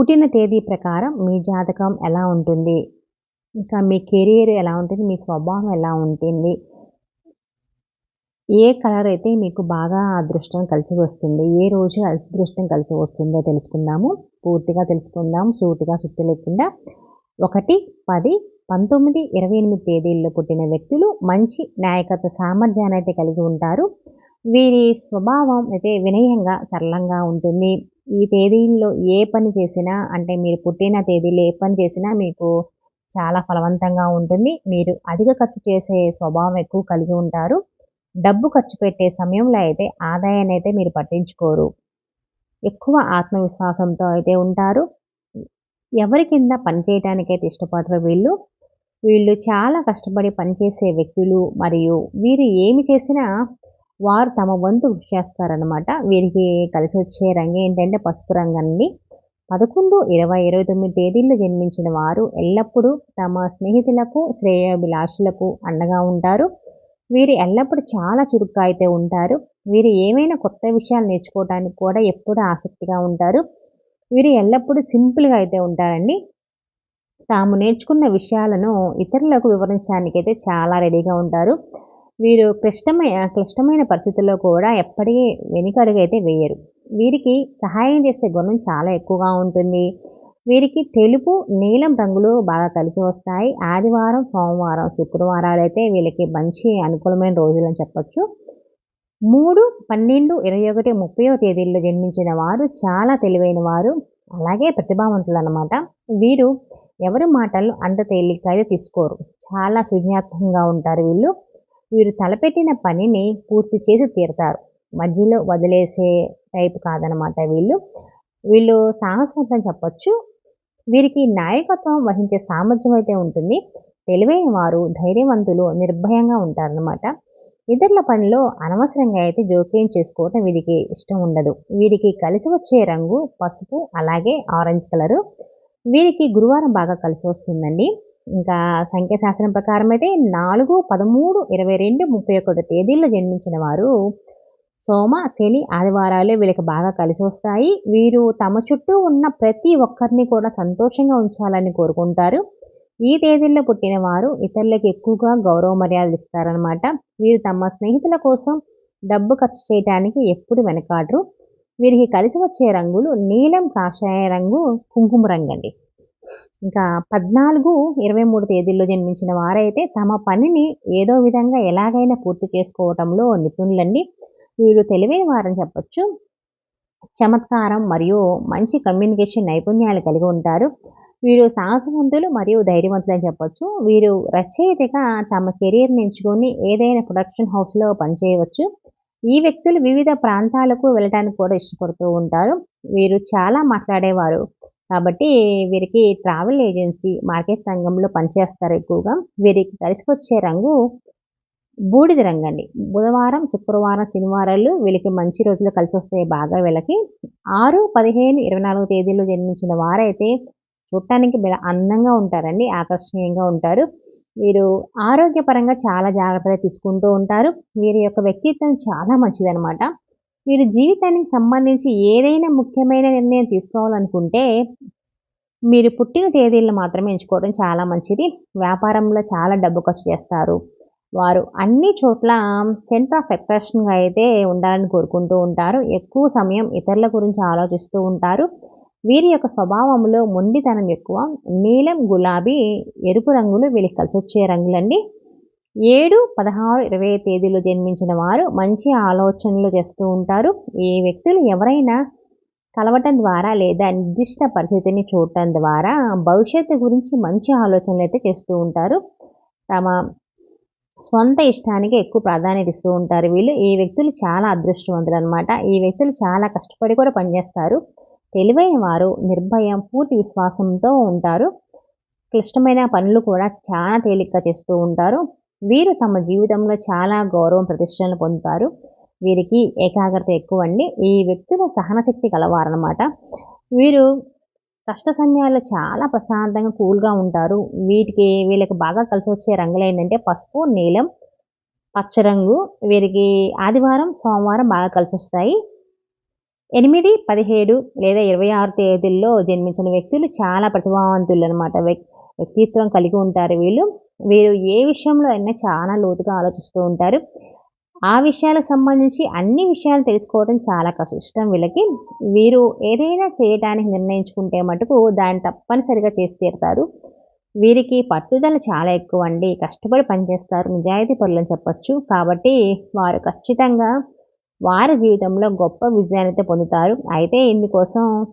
పుట్టిన తేదీ ప్రకారం మీ జాతకం ఎలా ఉంటుంది? ఇంకా మీ కెరీర్ ఎలా ఉంటుంది? మీ స్వభావం ఎలా ఉంటుంది? ఏ కలర్ అయితే మీకు బాగా అదృష్టం కలిసి వస్తుంది? ఏ రోజు అదృష్టం కలిసి వస్తుందో తెలుసుకుందాము. పూర్తిగా తెలుసుకుందాం సూటిగా సుత్తి లేకుండా. ఒకటి పది పంతొమ్మిది ఇరవై ఎనిమిది తేదీల్లో పుట్టిన వ్యక్తులు మంచి నాయకత్వ సామర్థ్యాన్ని అయితే కలిగి ఉంటారు. వీరి స్వభావం అయితే వినయంగా సరళంగా ఉంటుంది. ఈ తేదీల్లో ఏ పని చేసినా అంటే మీరు పుట్టిన తేదీలో ఏ పని చేసినా మీకు చాలా ఫలవంతంగా ఉంటుంది. మీరు అధిక ఖర్చు చేసే స్వభావం ఎక్కువ కలిగి ఉంటారు. డబ్బు ఖర్చు పెట్టే సమయంలో అయితే ఆదాయాన్ని అయితే మీరు పట్టించుకోరు. ఎక్కువ ఆత్మవిశ్వాసంతో అయితే ఉంటారు. ఎవరి కింద పనిచేయడానికి ఇష్టపడరు వీళ్ళు. వీళ్ళు చాలా కష్టపడి పనిచేసే వ్యక్తులు మరియు వీరు ఏమి చేసినా వారు తమ వంతు కృషి చేస్తారనమాట వీరికి కలిసి వచ్చే రంగు ఏంటంటే పసుపు రంగు అండి. పదకొండు ఇరవై ఇరవై తొమ్మిది తేదీల్లో జన్మించిన వారు ఎల్లప్పుడూ తమ స్నేహితులకు శ్రేయోభిలాషులకు అండగా ఉంటారు. వీరు ఎల్లప్పుడూ చాలా చురుగ్గా అయితే ఉంటారు. వీరు ఏమైనా కొత్త విషయాలు నేర్చుకోవడానికి కూడా ఎప్పుడూ ఆసక్తిగా ఉంటారు. వీరు ఎల్లప్పుడూ సింపుల్గా అయితే ఉంటారండి. తాము నేర్చుకున్న విషయాలను ఇతరులకు వివరించడానికి అయితే చాలా రెడీగా ఉంటారు. వీరు క్లిష్టమైన క్లిష్టమైన పరిస్థితుల్లో కూడా ఎప్పటికీ వెనుకడుగైతే వేయరు. వీరికి సహాయం చేసే గుణం చాలా ఎక్కువగా ఉంటుంది. వీరికి తెలుపు నీలం రంగులు బాగా కలిసి వస్తాయి. ఆదివారం సోమవారం శుక్రవారాలు అయితే వీళ్ళకి మంచి అనుకూలమైన రోజులు అని మూడు పన్నెండు ఇరవై ఒకటి ముప్పయో తేదీల్లో జన్మించిన వారు చాలా తెలివైన వారు అలాగే ప్రతిభావంతులు అనమాట వీరు ఎవరి మాటలు అంత తేలికైతే తీసుకోరు. చాలా సృజనాత్మకంగా ఉంటారు వీళ్ళు. వీరు తలపెట్టిన పనిని పూర్తి చేసి తీరుతారు. మధ్యలో వదిలేసే టైప్ కాదనమాట వీళ్ళు. వీళ్ళు సాహసవంతం చెప్పొచ్చు. వీరికి నాయకత్వం వహించే సామర్థ్యం అయితే ఉంటుంది. తెలివైన వారు ధైర్యవంతులు నిర్భయంగా ఉంటారనమాట ఇతరుల పనిలో అనవసరంగా అయితే జోక్యం చేసుకోవటం వీరికి ఇష్టం ఉండదు. వీరికి కలిసి వచ్చే రంగు పసుపు అలాగే ఆరెంజ్ కలరు వీరికి గురువారం బాగా కలిసి వస్తుందండి. ఇంకా సంఖ్యాశాస్త్రం ప్రకారం అయితే నాలుగు పదమూడు ఇరవై రెండు ముప్పై ఒకటి తేదీల్లో జన్మించిన వారు సోమ శని ఆదివారాలు వీళ్ళకి బాగా కలిసి వస్తాయి. వీరు తమ చుట్టూ ఉన్న ప్రతి ఒక్కరిని కూడా సంతోషంగా ఉంచాలని కోరుకుంటారు. ఈ తేదీల్లో పుట్టిన వారు ఇతరులకు ఎక్కువగా గౌరవ మర్యాదలు ఇస్తారనమాట వీరు తమ స్నేహితుల కోసం డబ్బు ఖర్చు చేయడానికి ఎప్పుడు వెనకాడరు. వీరికి కలిసి వచ్చే రంగులు నీలం కాషాయ రంగు కుంకుమ రంగు అండి. ఇంకా పద్నాలుగు ఇరవై మూడు తేదీల్లో జన్మించిన వారైతే తమ పనిని ఏదో విధంగా ఎలాగైనా పూర్తి చేసుకోవటంలో నిపుణులండి. వీరు తెలివైన వారని చెప్పచ్చు. చమత్కారం మరియు మంచి కమ్యూనికేషన్ నైపుణ్యాలు కలిగి ఉంటారు. వీరు సాహసవంతులు మరియు ధైర్యవంతులు అని చెప్పొచ్చు. వీరు రచయితగా తమ కెరీర్ని ఎంచుకొని ఏదైనా ప్రొడక్షన్ హౌస్లో పనిచేయవచ్చు. ఈ వ్యక్తులు వివిధ ప్రాంతాలకు వెళ్ళడానికి కూడా ఇష్టపడుతూ ఉంటారు. వీరు చాలా మాట్లాడేవారు. కాబట్టి వీరికి ట్రావెల్ ఏజెన్సీ మార్కెట్ రంగంలో పనిచేస్తారు ఎక్కువగా. వీరికి కలిసి వచ్చే రంగు బూడిద రంగు అండి బుధవారం శుక్రవారం శనివారాలు వీళ్ళకి మంచి రోజులు కలిసి వస్తాయి బాగా వీళ్ళకి. ఆరు పదిహేను ఇరవై నాలుగు తేదీల్లో జన్మించిన వారైతే చూడటానికి అందంగా ఉంటారండి ఆకర్షణీయంగా ఉంటారు. వీరు ఆరోగ్యపరంగా చాలా జాగ్రత్తగా తీసుకుంటూ ఉంటారు. వీరి యొక్క వ్యక్తిత్వం చాలా మంచిదనమాట మీరు జీవితానికి సంబంధించి ఏదైనా ముఖ్యమైన నిర్ణయం తీసుకోవాలనుకుంటే మీరు పుట్టిన తేదీలను మాత్రమే ఎంచుకోవడం చాలా మంచిది. వ్యాపారంలో చాలా డబ్బు ఖర్చు చేస్తారు. వారు అన్ని చోట్ల సెంటర్ ఆఫ్ అట్రాక్షన్గా అయితే ఉండాలని కోరుకుంటూ ఉంటారు. ఎక్కువ సమయం ఇతరుల గురించి ఆలోచిస్తూ ఉంటారు. వీరి యొక్క స్వభావంలో మొండితనం ఎక్కువ. నీలం గులాబీ ఎరుపు రంగులు వీళ్ళకి కలిసి వచ్చే రంగులండి. ఏడు పదహారు ఇరవై తేదీలో జన్మించిన వారు మంచి ఆలోచనలు చేస్తూ ఉంటారు. ఈ వ్యక్తులు ఎవరైనా కలవటం ద్వారా లేదా నిర్దిష్ట పరిస్థితిని చూడటం ద్వారా భవిష్యత్తు గురించి మంచి ఆలోచనలు అయితే చేస్తూ ఉంటారు. తమ స్వంత ఇష్టానికి ఎక్కువ ప్రాధాన్యత ఇస్తూ ఉంటారు. వీళ్ళు ఈ వ్యక్తులు చాలా అదృష్టవంతులు అనమాట ఈ వ్యక్తులు చాలా కష్టపడి కూడా పనిచేస్తారు. తెలివైన వారు నిర్భయం పూర్తి విశ్వాసంతో ఉంటారు. క్లిష్టమైన పనులు కూడా చాలా తేలిగ్గా చేస్తూ ఉంటారు. వీరు తమ జీవితంలో చాలా గౌరవం ప్రతిష్టలను పొందుతారు. వీరికి ఏకాగ్రత ఎక్కువ అండి ఈ వ్యక్తుల సహనశక్తి కలవారనమాట వీరు కష్ట సమయాల్లో చాలా ప్రశాంతంగా కూల్గా ఉంటారు. వీటికి వీళ్ళకి బాగా కలిసి వచ్చే రంగులు ఏంటంటే పసుపు నీలం పచ్చరంగు వీరికి ఆదివారం సోమవారం బాగా కలిసి వస్తాయి ఎనిమిది పదిహేడు లేదా ఇరవై ఆరు తేదీల్లో జన్మించిన వ్యక్తులు చాలా ప్రతిభావంతులు అనమాట వ్యక్తిత్వం కలిగి ఉంటారు వీళ్ళు. వీరు ఏ విషయంలో అయినా చాలా లోతుగా ఆలోచిస్తూ ఉంటారు. ఆ విషయాలకు సంబంధించి అన్ని విషయాలు తెలుసుకోవడం చాలా కష్టం వీళ్ళకి. వీరు ఏదైనా చేయడానికి నిర్ణయించుకుంటే మటుకు దాన్ని తప్పనిసరిగా చేసి తీరుతారు. వీరికి పట్టుదల చాలా ఎక్కువ అండి. కష్టపడి పనిచేస్తారు. నిజాయితీ పనులని చెప్పచ్చు. కాబట్టి వారు ఖచ్చితంగా వారి జీవితంలో గొప్ప విజయాన్ని పొందుతారు. అయితే ఇందుకోసం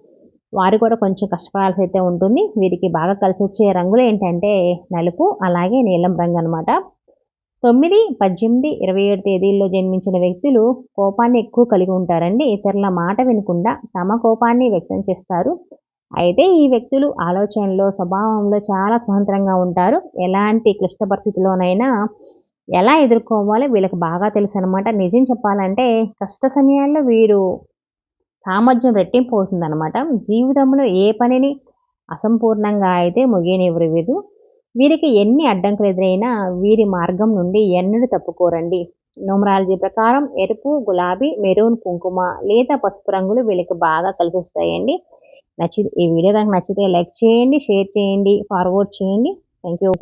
వారు కూడా కొంచెం కష్టపడాల్సి అయితే ఉంటుంది. వీరికి బాగా కలిసి వచ్చే రంగులు ఏంటంటే నలుపు అలాగే నీలం రంగు అనమాట తొమ్మిది పద్దెనిమిది ఇరవై ఏడు తేదీల్లో జన్మించిన వ్యక్తులు కోపాన్ని ఎక్కువ కలిగి ఉంటారండి. ఇతరుల మాట వినకుండా తమ కోపాన్ని వ్యక్తం చేస్తారు. అయితే ఈ వ్యక్తులు ఆలోచనలో స్వభావంలో చాలా స్వతంత్రంగా ఉంటారు. ఎలాంటి క్లిష్ట పరిస్థితుల్లోనైనా ఎలా ఎదుర్కోవాలో వీళ్ళకి బాగా తెలుసు అనమాట నిజం చెప్పాలంటే కష్ట సమయాల్లో వీరు సామర్థ్యం రెట్టింపు అవుతుందన్నమాట జీవితంలో ఏ పనిని అసంపూర్ణంగా అయితే ముగియనివ్వరు వీరు వీరికి ఎన్ని అడ్డంకులు ఎదురైనా వీరి మార్గం నుండి ఎన్నడూ తప్పుకోరండి. న్యూమరాలజీ ప్రకారం ఎరుపు గులాబీ మెరూన్ కుంకుమ లేదా పసుపు రంగులు వీళ్ళకి బాగా కలిసి వస్తాయండి నచ్చి ఈ వీడియో కనుక నచ్చితే లైక్ చేయండి షేర్ చేయండి ఫార్వర్డ్ చేయండి. Thank you